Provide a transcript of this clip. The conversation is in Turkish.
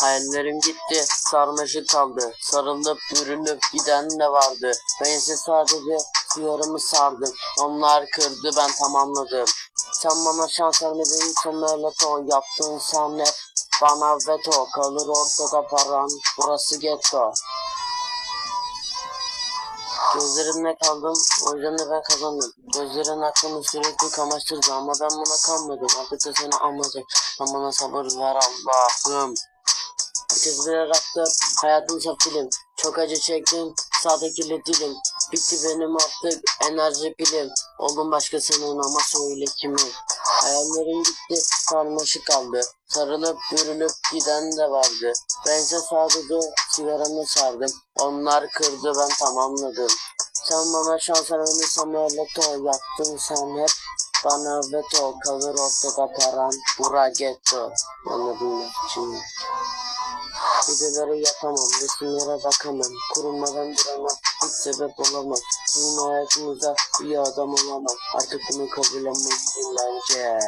Hayallerim gitti, sarmaşık kaldı. Sarılıp bürünüp giden ne vardı? Ben ise sadece yarımı sardım. Onlar kırdı, ben tamamladım. Sen bana şans vermedin, sonlarla to yaptın sen hep. Bana veto kalır ortada paran, burası ghetto. Gözlerinde kaldım, o yüzden de ben kazandım. Gözlerin aklımı sürekli kamaştırdı ama ben buna kanmadım. Artık da seni anlayacak. Sen bana sabır ver Allah'ım. Herkes birer aktör, hayatım saf film. Çok acı çektim, sağdaki dilim. Bitti benim artık enerji pilim. Oldum başkasının ama söyle kimin. Hayallerim gitti, sarmaşık kaldı. Sarılıp bürünüp giden de vardı. Bense sadece sigaramı sardım. Onlar kırdı ben tamamladım. Sen bana şans vermedin öyle to yaptın sen hep. Bana veto kalır ortada paran. Bura getto. Anladın mı şimdi? Geceleri yatamam, resimlere bakamam Kurulmadan duramam, hiç sebep olamam. Sizin hayatınızda iyi adam olamam. Artık bunu kabul etmek bence